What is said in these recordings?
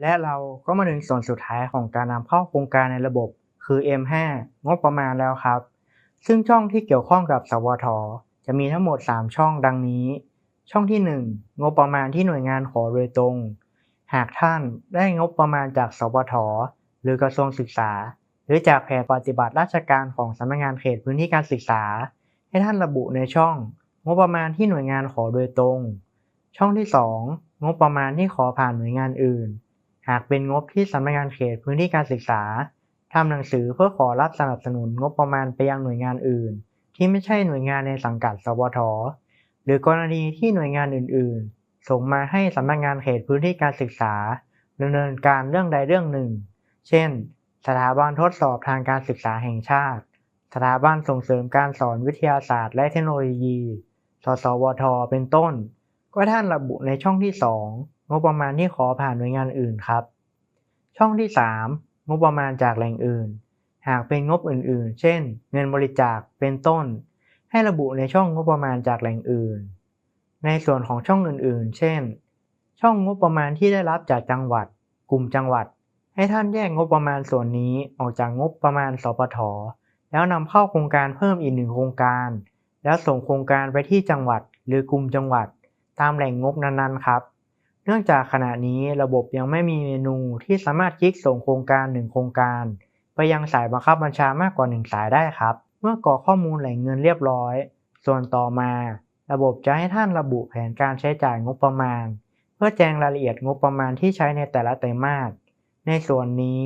และเราก็มาถึงส่วนสุดท้ายของการนำเข้าโครงการในระบบ คือ M5 งบประมาณแล้วครับ ซึ่งช่องที่เกี่ยวข้องกับสวท จะมีทั้งหมด 3 ช่องดังนี้ ช่องที่ 1 งบประมาณที่หน่วยงานขอโดยตรง หากท่านได้งบประมาณจากสวท หรือกระทรวงศึกษา หรือจากแผนปฏิบัติราชการของสำนักงานเขตพื้นที่การศึกษา ให้ท่านระบุในช่อง งบประมาณที่หน่วยงานขอโดยตรง ช่องที่ 2 งบประมาณที่ขอผ่านหน่วยงานอื่น หากเป็นงบที่สำนักงานเขตพื้นที่การศึกษาทำหนังสือเพื่อขอรับสนับสนุนงบประมาณไปยังหน่วยงานอื่น ที่ไม่ใช่หน่วยงานในสังกัด สวท หรือกรณีที่หน่วยงานอื่น ๆ ส่งมาให้สำนักงานเขตพื้นที่การศึกษาดำเนินการเรื่องใดเรื่องหนึ่ง เช่น สถาบันทดสอบทางการศึกษาแห่งชาติ สถาบันส่งเสริมการสอนวิทยาศาสตร์และเทคโนโลยี สสวท เป็นต้น ก็ท่านระบุในช่องที่ 2 งบประมาณที่ขอผ่านหน่วยงานอื่นครับ ช่องที่ 3 งบประมาณจากแหล่งอื่น หากเป็นงบอื่นๆ เช่น เงินบริจาค เป็นต้น ให้ระบุในช่องงบประมาณจากแหล่งอื่น ในส่วนของช่องอื่นๆ เช่น ช่องงบประมาณที่ได้รับจากจังหวัด กลุ่มจังหวัด ให้ท่านแยกงบประมาณส่วนนี้ออกจากงบประมาณสปทแล้วนำเข้าโครงการเพิ่มอีกหนึ่งโครงการ แล้วส่งโครงการไปที่จังหวัดหรือกลุ่มจังหวัด ตามแหล่งงบนั้นๆครับ เนื่องจากขณะนี้ระบบยังไม่มีเมนูที่สามารถคลิกส่งโครงการหนึ่งโครงการ ไปยังสายบังคับบัญชามากกว่าหนึ่งสายได้ครับ เมื่อกรอกข้อมูลแหล่งเงินเรียบร้อย ส่วนต่อมา ระบบจะให้ท่านระบุแผนการใช้จ่ายงบประมาณ เพื่อแจ้งรายละเอียดงบประมาณที่ใช้ในแต่ละไตรมาส ในส่วนนี้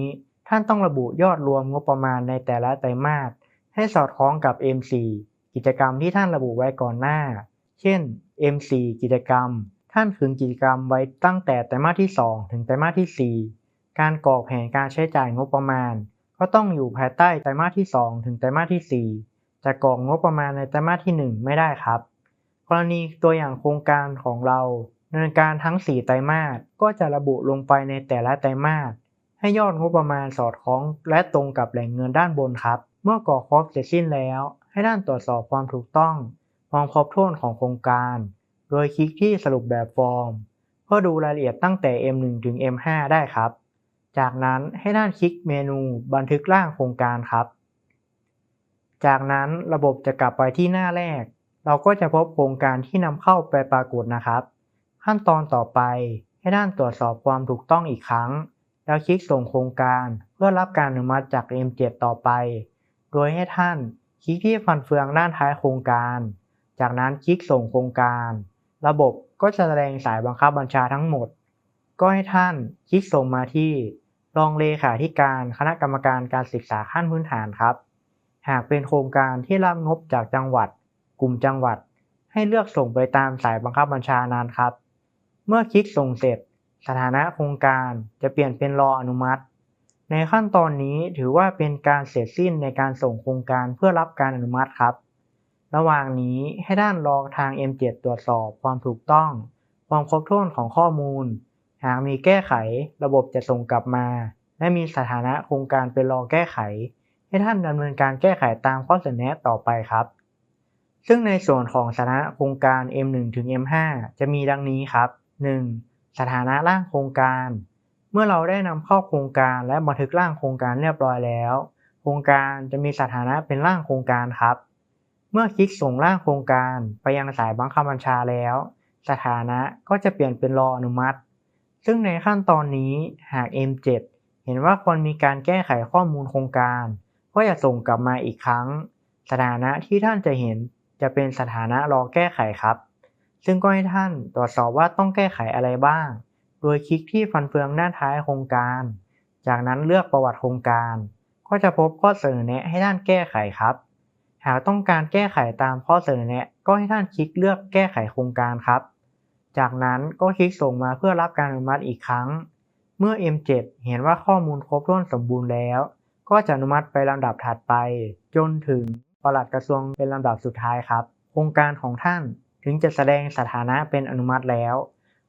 ท่านต้องระบุยอดรวมงบประมาณในแต่ละไตรมาสให้สอดคล้องกับ M4 กิจกรรมที่ท่านระบุไว้ก่อนหน้า เช่น M4 กิจกรรม ท่านขึงกิจกรรมไว้ตั้งแต่ไตรมาสที่ 2 ถึงไตรมาสที่ 4 การกรอกแผนการใช้จ่ายงบประมาณ ก็ต้องอยู่ภายใต้ไตรมาสที่ 2 ถึงไตรมาสที่ 4 จะกรอกงบประมาณในไตรมาสที่ 1 ไม่ได้ครับ กรณีตัวอย่างโครงการของเราดำเนินการทั้ง 4 ไตรมาสก็จะระบุลงไปในแต่ละไตรมาสให้ยอดงบประมาณสอดคล้องและตรงกับแหล่งเงินด้านบนครับ เมื่อกรอกครบเสร็จสิ้นแล้ว ให้ท่านตรวจสอบความถูกต้องความครบถ้วนของโครงการ โดยคลิกที่สรุปแบบฟอร์ม เพื่อดูรายละเอียดตั้งแต่ M1 ถึง M5 ได้ครับ จากนั้นให้ท่านคลิกเมนูบันทึกร่างโครงการครับ จากนั้นระบบจะกลับไปที่หน้าแรก เราก็จะพบโครงการที่นำเข้าไปปรากฏนะครับ ขั้นตอนต่อไปให้ท่านตรวจสอบความถูกต้องอีกครั้ง แล้วคลิกส่งโครงการเพื่อรับการอนุมัติจาก M7 ต่อไป โดยให้ท่าน คลิกที่ฟันเฟืองด้านท้ายโครงการ จากนั้นคลิกส่งโครงการ ระบบก็จะแสดงสายบังคับบัญชาทั้งหมด ก็ให้ท่านคลิกส่งมาที่รองเลขาธิการคณะกรรมการการศึกษาขั้นพื้นฐานครับ หากเป็นโครงการที่รับงบจากจังหวัด กลุ่มจังหวัด ให้เลือกส่งไปตามสายบังคับบัญชานั้นครับ เมื่อคลิกส่งเสร็จ สถานะโครงการจะเปลี่ยนเป็นรออนุมัติ ในขั้นตอนนี้ถือว่าเป็นการเสร็จสิ้นในการส่งโครงการเพื่อรับการอนุมัติครับ ระหว่างนี้ให้ด้านรอทาง M7 ตรวจสอบความถูกต้อง ความครบถ้วนของข้อมูล หากมีแก้ไขระบบจะส่งกลับมา และมีสถานะโครงการเป็นรอแก้ไข ให้ท่านดำเนินการแก้ไขตามข้อเสนอแนะต่อไปครับ ซึ่งในส่วนของสถานะโครงการ M1 ถึง M5 จะมีดังนี้ครับ 1. สถานะร่างโครงการ เมื่อเราได้นำเข้าโครงการและบันทึกร่างโครงการเรียบร้อยแล้ว โครงการจะมีสถานะเป็นร่างโครงการครับ เมื่อคลิกส่งร่างโครงการไปยังสายบังคับบัญชาแล้ว สถานะก็จะเปลี่ยนเป็นรออนุมัติ ซึ่งในขั้นตอนนี้หาก M7 เห็นว่าควรมีการแก้ไขข้อมูลโครงการ ก็จะส่งกลับมาอีกครั้ง สถานะที่ท่านจะเห็นจะเป็นสถานะรอแก้ไขครับ ซึ่งก็ให้ท่านตรวจสอบว่าต้องแก้ไขอะไรบ้าง โดยคลิกที่ฟันเฟืองด้านท้ายโครงการ จากนั้นเลือกประวัติโครงการ ก็จะพบข้อเสนอแนะให้ท่านแก้ไขครับ หากต้องการแก้ไขตามข้อเสนอแนะ ก็ให้ท่านคลิกเลือกแก้ไขโครงการครับ จากนั้นก็คลิกส่งมาเพื่อรับการอนุมัติอีกครั้ง เมื่อ M7 เห็นว่าข้อมูลครบถ้วนสมบูรณ์แล้ว ก็จะอนุมัติไปลำดับถัดไป จนถึงปลัดกระทรวงเป็นลำดับสุดท้ายครับ โครงการของท่านถึงจะแสดงสถานะเป็นอนุมัติแล้ว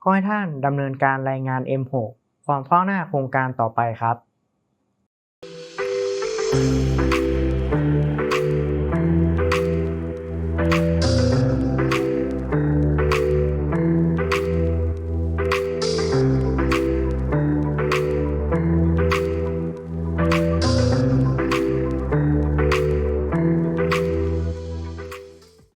ก็ให้ท่านดำเนินการรายงาน M6 ความคว้างหน้าโครงการต่อไปครับ